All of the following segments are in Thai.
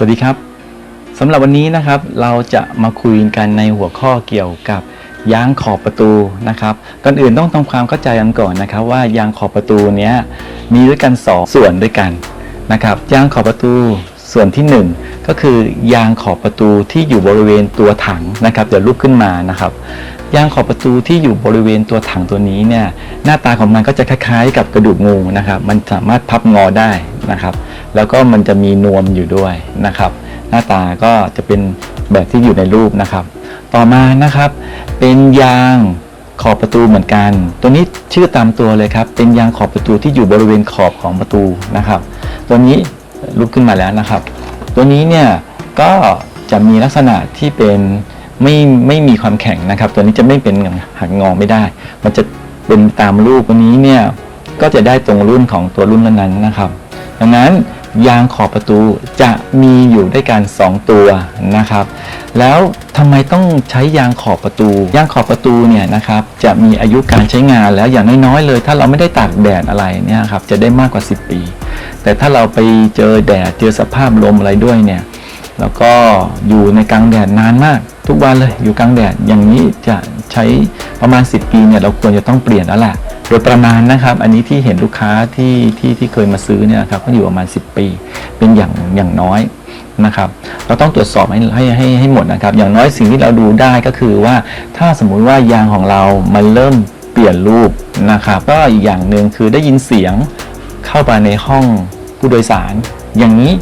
สวัสดีครับสำหรับวันนี้นะครับเราจะมาคุยกันในหัวข้อเกี่ยวกับยางขอบประตูนะครับก่อนอื่นต้องทำความเข้าใจกันก่อนนะครับ ว่ายางขอบประตูเนี้ยมีด้วยกัน 2 ส่วนด้วยกันนะครับ ยางขอบประตูส่วนที่ 1 ก็คือยางขอบประตูที่อยู่บริเวณตัวถังนะครับเดี๋ยวลุกขึ้นมานะครับยางขอบประตูที่อยู่บริเวณตัวถังตัวนี้เนี่ยหน้าตาของมันก็จะคล้ายๆ กับกระดูกงูนะครับ มันสามารถพับงอได้ นะครับ แล้วก็มันจะมีนวมอยู่ด้วยนะครับ หน้าตาก็จะเป็นแบบที่อยู่ในรูปนะครับ ต่อมานะครับเป็นยางขอบประตูเหมือนกัน ตัวนี้ชื่อตามตัวเลยครับ เป็นยางขอบประตูที่อยู่บริเวณขอบของประตูนะครับ ตัวนี้ลุกขึ้นมาแล้วนะครับ ตัวนี้เนี่ยก็จะมีลักษณะที่เป็นไม่ไม่มีความแข็งนะครับ ตัวนี้จะไม่เป็นหักงอไม่ได้ มันจะเป็นตามรูปตัวนี้เนี่ยก็จะได้ตรงรุ่นของตัวรุ่นนั้นๆนะครับ ดังนั้นยางขอบประตูจะมีอยู่ด้วยกัน 2 ตัวนะครับ แล้วทำไมต้องใช้ยางขอบประตู ยางขอบประตูเนี่ยนะครับจะมีอายุการใช้งานแล้วอย่างน้อยๆเลย ถ้าเราไม่ได้ตากแดดอะไรเนี่ยครับจะได้มากกว่า 10 ปี แต่ถ้าเราไปเจอแดดเจอสภาพลมอะไรด้วยเนี่ยแล้วก็อยู่ในกลางแดดนานมาก ทุกวันเลยอยู่กลางแดดอย่างนี้จะใช้ประมาณ 10 ปีเนี่ยเราควรจะต้องเปลี่ยนแล้วแหละโดยประมาณนะครับ อันนี้ที่เห็นลูกค้าที่ที่ที่เคยมาซื้อเนี่ยครับก็อยู่ประมาณ 10 ปี เป็นอย่างอย่างน้อยนะครับเราต้องตรวจสอบให้ให้ให้ให้หมดนะครับ อย่างน้อยสิ่งที่เราดูได้ก็คือว่าถ้าสมมุติว่ายางของเรามันเริ่มเปลี่ยนรูปนะครับก็อีกอย่างหนึ่งคือได้ยินเสียงเข้าไปในห้องผู้โดยสาร อย่างนี้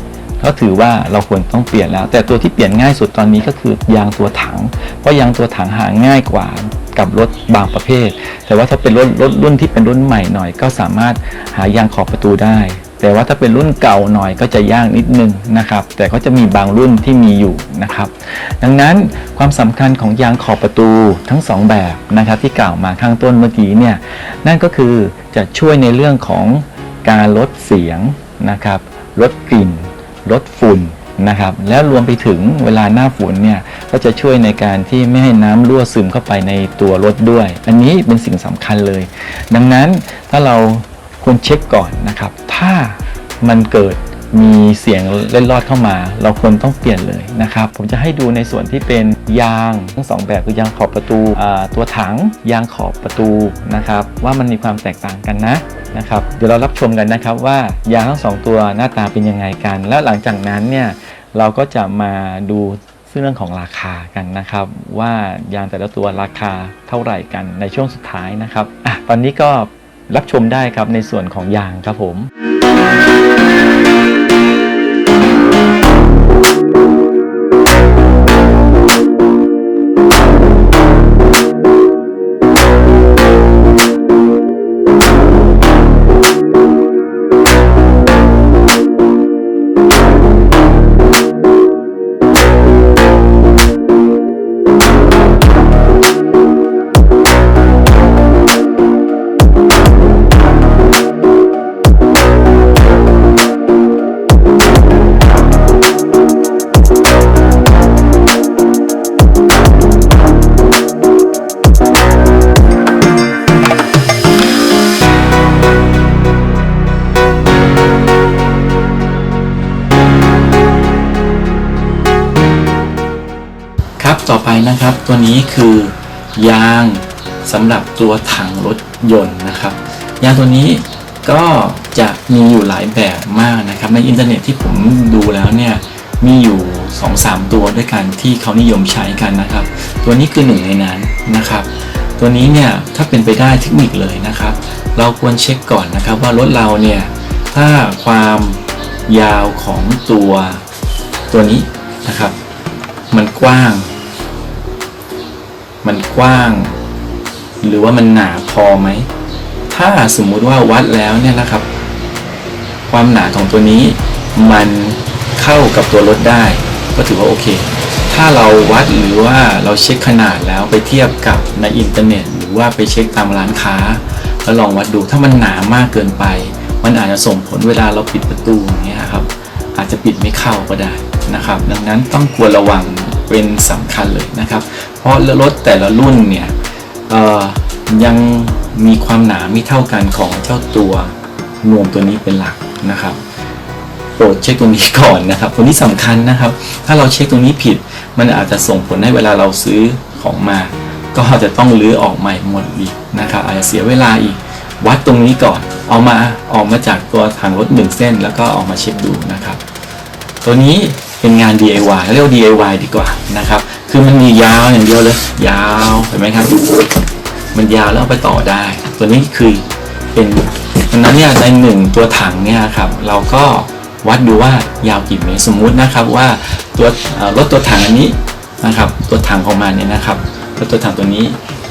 ก็ถือว่าเราควรต้องเปลี่ยนแล้ว แต่ตัวที่เปลี่ยนง่ายสุดตอนนี้ก็คือยางตัวถัง เพราะยางตัวถังหาง่ายกว่ากับรถบางประเภท แต่ว่าถ้าเป็นรถรถรุ่นที่เป็นรุ่นใหม่หน่อย ก็สามารถหายางขอบประตูได้ แต่ว่าถ้าเป็นรุ่นเก่าหน่อยก็จะยากนิดนึงนะครับ แต่ก็จะมีบางรุ่นที่มีอยู่นะครับ ดังนั้นความสำคัญของยางขอบประตูทั้งสองแบบนะครับที่กล่าวมาข้างต้นเมื่อกี้เนี่ย นั่นก็คือจะช่วยในเรื่องของการลดเสียงนะครับ ลดกลิ่น ลดฝุ่นนะครับแล้วรวมไปถึงเวลาหน้าฝนเนี่ยก็จะช่วยในการที่ไม่ให้น้ำรั่วซึมเข้าไปในตัวรถด้วย อันนี้เป็นสิ่งสำคัญเลย ดังนั้นถ้าเราควรเช็คก่อนนะครับ ถ้ามันเกิดมีเสียงเล่นรอดเข้ามา เราควรต้องเปลี่ยนเลยนะครับ ผมจะให้ดูในส่วนที่เป็นยางทั้งสองแบบคือยางขอบประตูตัวถังยางขอบประตูนะครับว่ามันมีความแตกต่างกันนะ นะครับเดี๋ยวเรารับชมกันนะครับว่ายาทั้งสองตัวหน้าตาเป็นยังไงกัน แล้วหลังจากนั้นเนี่ยเราก็จะมาดูเรื่องของราคากันนะครับ ว่ายางแต่ละตัวราคาเท่าไหร่กันในช่วงสุดท้ายนะครับอะตอนนี้ก็รับชมได้ครับในส่วนของยางครับผม นะครับ ตัวนี้คือยางสำหรับตัวถังรถยนต์นะครับ ยางตัวนี้ก็จะมีอยู่หลายแบบมากนะครับ ในอินเทอร์เน็ตที่ผมดูแล้วเนี่ยมีอยู่ 2-3 ตัวด้วยกันที่เขานิยมใช้กันนะครับ ตัวนี้คือหนึ่งในนั้นนะครับ ตัวนี้เนี่ยถ้าเป็นไปได้เทคนิคเลยนะครับ เราควรเช็คก่อนนะครับว่ารถเราเนี่ยถ้าความยาวของตัวตัวนี้นะครับ มันกว้าง มันกว้าง หรือว่ามันหนาพอไหม ถ้าสมมุติว่าวัดแล้วเนี่ยนะครับ ความหนาของตัวนี้มันเข้ากับตัวรถได้ ก็ถือว่าโอเค ถ้าเราวัดหรือว่าเราเช็คขนาดแล้วไปเทียบกับในอินเทอร์เน็ต หรือว่าไปเช็คตามร้านค้า แล้วลองวัดดูถ้ามันหนามากเกินไป มันอาจจะส่งผลเวลาเราปิดประตูอย่างเงี้ยครับอาจจะปิดไม่เข้าก็ได้นะครับ ดังนั้นต้องควรระวัง เป็นสำคัญเลยนะครับ เพราะรถแต่ละรุ่นเนี่ยยังมีความหนาไม่เท่ากันของเจ้าตัวนวมตัวนี้เป็นหลักนะครับ โปรดเช็คตรงนี้ก่อนนะครับตรงนี้สำคัญนะครับ ถ้าเราเช็คตรงนี้ผิด มันอาจจะส่งผลให้เวลาเราซื้อของมา ก็อาจจะต้องรื้อออกใหม่หมดอีกนะครับ อาจจะเสียเวลาอีก วัดตรงนี้ก่อน เอามาออกมาจากตัวถังรถหนึ่งเส้น แล้วก็ออกมาเช็คดูนะครับ ตัวนี้ เป็นงาน DIY เรียกว่า DIY ดีกว่านะครับ คือมันมียาวอย่างเดียวเลย ยาวเห็นไหมครับ มันยาวแล้วเอาไปต่อได้ ตัวนี้คือเป็นดังนั้นเนี่ยในหนึ่งตัวถังเนี่ยครับเราก็วัดดูว่ายาวกี่เมตรสมมุตินะครับว่าตัวรถตัวถังอันนี้นะครับ ตัวถังของมันเนี่ยนะครับรถตัวถังตัวนี้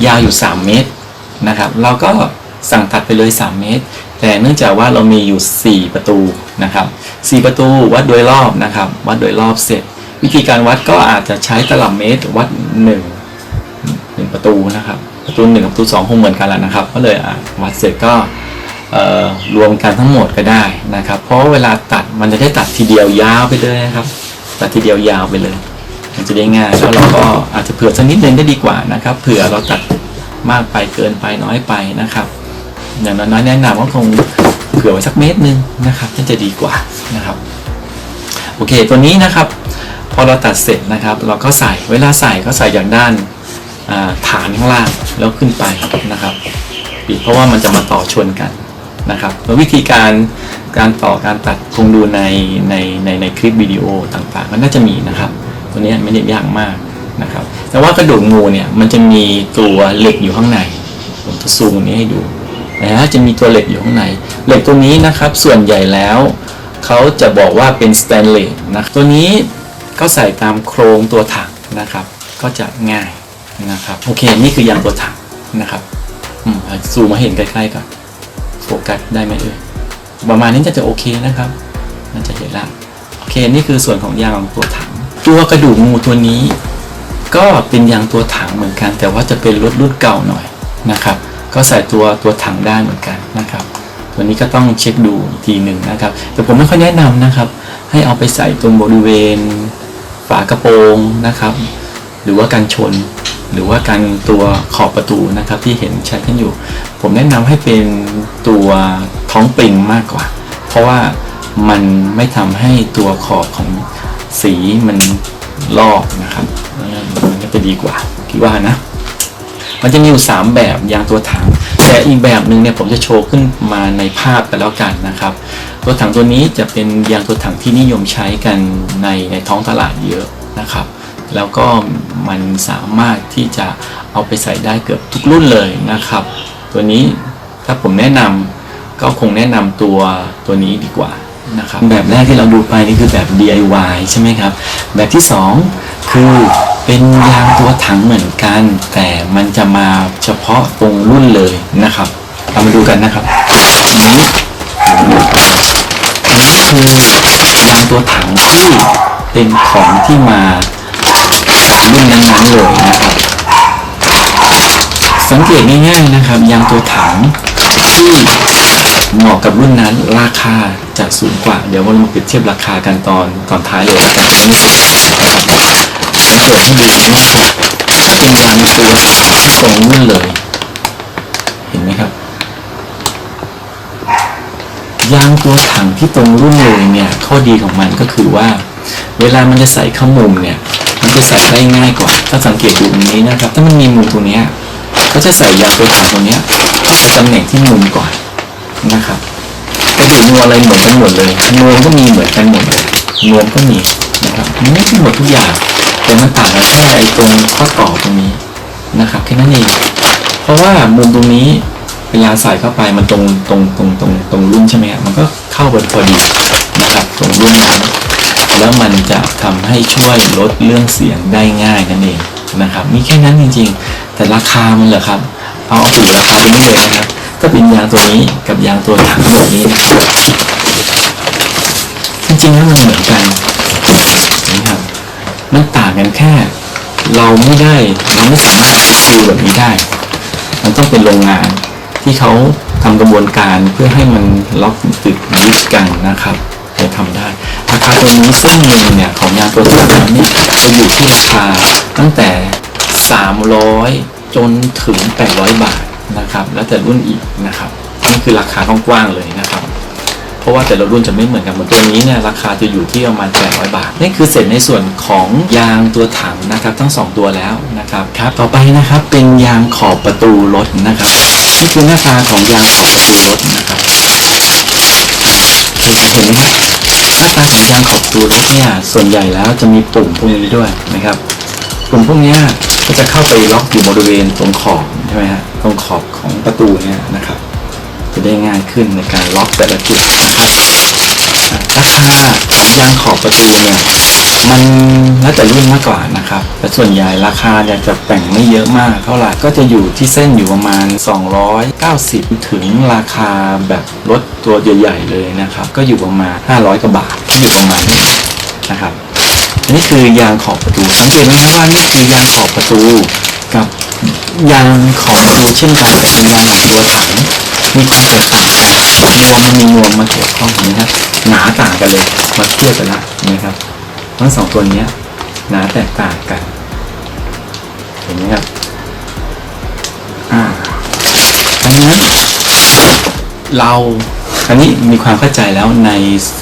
ยาวอยู่ 3 เมตรนะครับ เราก็สั่งตัดไปเลย 3 เมตร แต่เนื่องจากว่าเรามีอยู่ 4 ประตูนะครับ4ประตูวัดโดยรอบนะครับ วัดโดยรอบเสร็จ วิธีการวัดก็อาจจะใช้ตลับเมตรวัด1หนึ่งประตูนะครับ ประตูหนึ่งกับประตูสองคงเหมือนกันแหละนะครับ ก็เลยวัดเสร็จก็รวมกันทั้งหมดก็ได้นะครับ เพราะเวลาตัดมันจะได้ตัดทีเดียวยาวไปเลยนะครับ ตัดทีเดียวยาวไปเลย มันจะได้ง่ายแล้วเราก็อาจจะเผื่อสักนิดนึงได้ดีกว่านะครับ เผื่อเราตัดมากไปเกินไปน้อยไปนะครับ อย่างน้อยแนะนำว่าคงเผื่อไว้สักเมตรนึงนะครับน่าจะดีกว่านะครับโอเคตัวนี้นะครับพอเราตัดเสร็จนะครับ เราก็ใส่เวลาใส่ก็ใส่อย่างด้านาฐานข้างล่างแล้วขึ้นไปนะครับปิดเพราะว่ามันจะมาต่อชนกันนะครับแล้ววิธีการการต่อการตัดคงดูในในในในคลิปวิดีโอต่างๆก็น่าจะมีนะครับ ตัวนี้ไม่ได้ยากมากนะครับ แต่ว่ากระดูกงูเนี่ยมันจะมีตัวเหล็กอยู่ข้างในผมจะซูมนี้ให้ดู นะฮะจะมีตัวเหล็กอยู่ข้างใน เหล็กตัวนี้นะครับส่วนใหญ่แล้วเขาจะบอกว่าเป็นสแตนเลสนะตัวนี้ก็ใส่ตามโครงตัวถังนะครับ ก็จะง่ายนะครับโอเคนี่คือยางตัวถังนะครับอืมซูมมาเห็นใกล้ๆก่อนโฟกัสได้ไหมเอ่ยประมาณนี้จะจะโอเคนะครับน่าจะเห็นละโอเคนี่คือส่วนของยางของตัวถัง ตัวกระดูกงูตัวนี้ ก็เป็นยางตัวถังเหมือนกัน แต่ว่าจะเป็นรถรุ่นเก่าหน่อยนะครับ ก็ใส่ตัวตัวถังได้เหมือนกันนะครับ ตัวนี้ก็ต้องเช็คดูทีหนึ่งนะครับ แต่ผมไม่ค่อยแนะนำนะครับ ให้เอาไปใส่ตรงบริเวณฝากระโปรงนะครับ หรือว่าการชน หรือว่าการตัวขอบประตูนะครับ ที่เห็นชัดกันอยู่ ผมแนะนำให้เป็นตัวท้องปริงมากกว่า เพราะว่ามันไม่ทำให้ตัวขอบของสีมันลอกนะครับมันก็จะดีกว่าคิดว่านะ มันจะมีอยู่ 3 แบบยางตัวถัง แต่อีกแบบหนึ่งเนี่ยผมจะโชว์ขึ้นมาในภาพกันแล้วกันนะครับ ตัวถังตัวนี้จะเป็นยางตัวถังที่นิยมใช้กันในในท้องตลาดเยอะนะครับ แล้วก็มันสามารถที่จะเอาไปใส่ได้เกือบทุกรุ่นเลยนะครับ ตัวนี้ถ้าผมแนะนำก็คงแนะนำตัวตัวนี้ดีกว่านะครับแบบแรกที่เราดูไปนี่คือแบบ DIY ใช่ไหมครับ แบบที่ 2 คือ เป็นยางตัวถังเหมือนกัน แต่มันจะมาเฉพาะตรงรุ่นเลยนะครับเรามาดูกันนะครับอันนี้อันนี้คือยางตัวถังที่เป็นของที่มาจากรุ่นนั้นๆเลยนะครับ สังเกตง่ายๆนะครับ ยางตัวถังที่เหมาะกับรุ่นนั้นราคาจะสูงกว่า เดี๋ยวเรามาเปรียบเทียบราคากันตอนตอนท้ายเลยแล้วกันนี่นะครับ สังเกตให้ดีว่าถ้าเป็นยางตัวที่ตรงรุ่นเลย เห็นไหมครับ ยางตัวถังที่ตรงรุ่นเลยเนี่ยข้อดีของมันก็คือว่า เวลามันจะใส่เข้ามุมเนี่ย มันจะใส่ได้ง่ายกว่า ถ้าสังเกตดูตรงนี้นะครับ ถ้ามันมีมุมตรงเนี้ยก็จะใส่ยางตัวถังตรงเนี้ยเข้าไปตำแหน่งที่มุมก่อนนะครับกระดูกงูอะไรเหมือนกันหมดเลยนวมก็มีเหมือนกันหมดเลยนวมก็มีนะครับมันไม่ใช่หมดทุกอย่าง แต่มันต่างกันแค่ไอ้ตรงข้อต่อตรงนี้นะครับแค่นั้นเองเพราะว่ามุมตรงนี้เวลาใส่เข้าไปมันตรงตรงตรงตรงตรงรุ่นใช่ไหมครับมันก็เข้าไปพอดีนะครับตรงรุ่นนั้นแล้วมันจะทำให้ช่วยลดเรื่องเสียงได้ง่ายนั่นเองนะครับมีแค่นั้นจริงๆ แต่ราคามันเหรอครับ เอาเอาถูกราคาตรงนี้เลยนะครับก็เป็นยางตัวนี้กับยางตัวถังแบบนี้นะครับจริงๆแล้วมันเหมือนกันนะครับมันต่าง กันแค่ เราไม่ได้เราไม่สามารถซีลแบบนี้ได้ มันต้องเป็นโรงงานที่เขาทำกระบวนการเพื่อให้มันล็อกติดยึดกันนะครับจะทำได้ ราคาตัวนี้เส้นหนึ่งเนี่ยของยางตัวถังเนี่จะอยู่ที่ราคาตั้งแต่ 300 จนถึง 800 บาทนะครับ แล้วแต่รุ่นอีกนะครับ นี่คือราคากว้างๆเลยนะ รับเพราะว่าแต่ละรุ่นจะไม่เหมือนกันเหมือนตัวนี้เนี่ยราคาจะอยู่ที่ประมาณ 800 บาทนี่คือเสร็จในส่วนของยางตัวถังนะครับทั้งสองตัวแล้วนะครับครับต่อไปนะครับเป็นยางขอบประตูรถนะครับนี่คือหน้าตาของยางขอบประตูรถนะครับเห็นไหมครับหน้าตาของยางขอบประตูรถเนี่ยส่วนใหญ่แล้วจะมีปุ่มพวกนี้ด้วยนะครับปุ่มพวกนี้ก็จะเข้าไปล็อกอยู่บริเวณตรงขอบใช่ไหมฮะตรงขอบของประตูเนี่ยนะครับ จะได้ง่ายขึ้นในการล็อกแต่ละจุดนะครับราคาของยางขอบประตูเนี่ยมันแล้วแต่รุ่นมากกว่านะครับ แต่ส่วนใหญ่ราคาเนี่ยจะแต่งไม่เยอะมาก เท่าไหร่ก็จะอยู่ที่เส้นอยู่ประมาณ 290 ถึงราคาแบบรถตัวใหญ่ๆเลยนะครับ ก็อยู่ประมาณ 500กว่าบาทที่อยู่ประมาณนี้นะครับนนี้คือยางขอบประตู สังเกตไหมครับว่านี่คือยางขอบประตูกับยางขอบประตูเช่นกันแต่เป็นยางของตัวถัง มีความแตกต่างกันรวมมันมีนวมมาเกี่ยวข้องนะครับ หนาต่างกันเลย มาเทียบกันละนะครับ ทั้งสองตัวเนี้ยหนาแตกต่างกัน เห็นไหมครับ อ่าอันนี้เราอันนี้มีความเข้าใจแล้วใน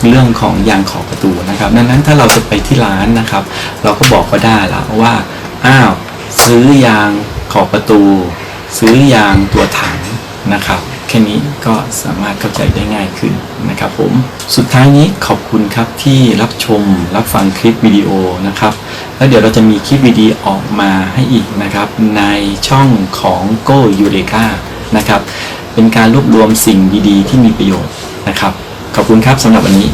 เรื่องของยางขอบประตูนะครับ ดังนั้นถ้าเราจะไปที่ร้านนะครับ เราก็บอกเขาได้ล้วว่า อ้าว ซื้อยางขอบประตู ซื้อยางตัวถังนะครับ แค่นี้ก็สามารถเข้าใจได้ง่ายขึ้นนะครับผม สุดท้ายนี้ขอบคุณครับที่รับชมรับฟังคลิปวิดีโอนะครับ แล้วเดี๋ยวเราจะมีคลิปวิดีโอออกมาให้อีกนะครับ ในช่องของ Go u r e k a นะครับ เป็นการรวบรวมสิ่งดีๆ ที่มีประโยชน์นะครับ ขอบคุณครับสำหรับวันนี้